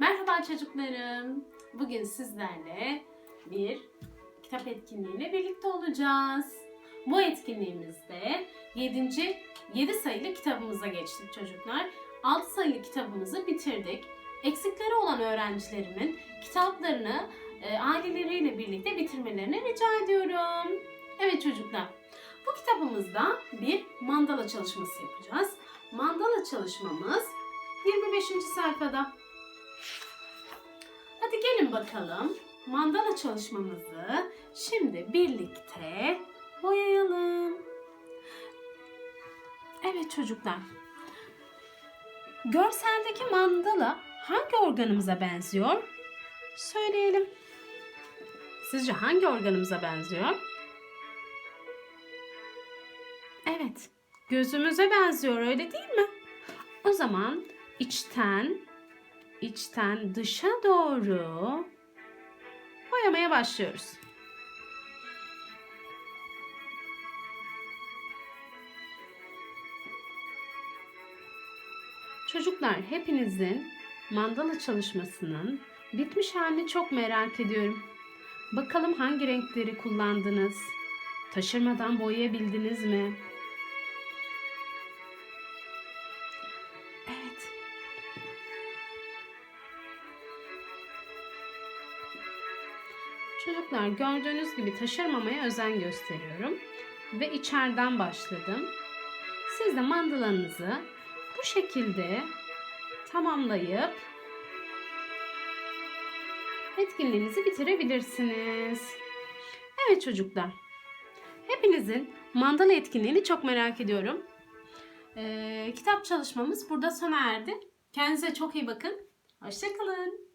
Merhaba çocuklarım. Bugün sizlerle bir kitap etkinliğiyle birlikte olacağız. Bu etkinliğimizde 7. 7 sayılı kitabımıza geçtik çocuklar. 6 sayılı kitabımızı bitirdik. Eksikleri olan öğrencilerimin kitaplarını e, aileleriyle birlikte bitirmelerini rica ediyorum. Evet çocuklar. Bu kitabımızda bir mandala çalışması yapacağız. Mandala çalışmamız 25. sayfada. Bakalım. Mandala çalışmamızı şimdi birlikte boyayalım. Evet çocuklar. Görseldeki mandala hangi organımıza benziyor? Söyleyelim. Sizce hangi organımıza benziyor? Evet, gözümüze benziyor öyle değil mi? O zaman içten içten dışa doğru boyamaya başlıyoruz. Çocuklar hepinizin mandala çalışmasının bitmiş halini çok merak ediyorum. Bakalım hangi renkleri kullandınız? Taşırmadan boyayabildiniz mi? Çocuklar gördüğünüz gibi taşırmamaya özen gösteriyorum. Ve içeriden başladım. Siz de mandalanızı bu şekilde tamamlayıp etkinliğinizi bitirebilirsiniz. Evet çocuklar. Hepinizin mandala etkinliğini çok merak ediyorum. Ee, kitap çalışmamız burada sona erdi. Kendinize çok iyi bakın. Hoşçakalın.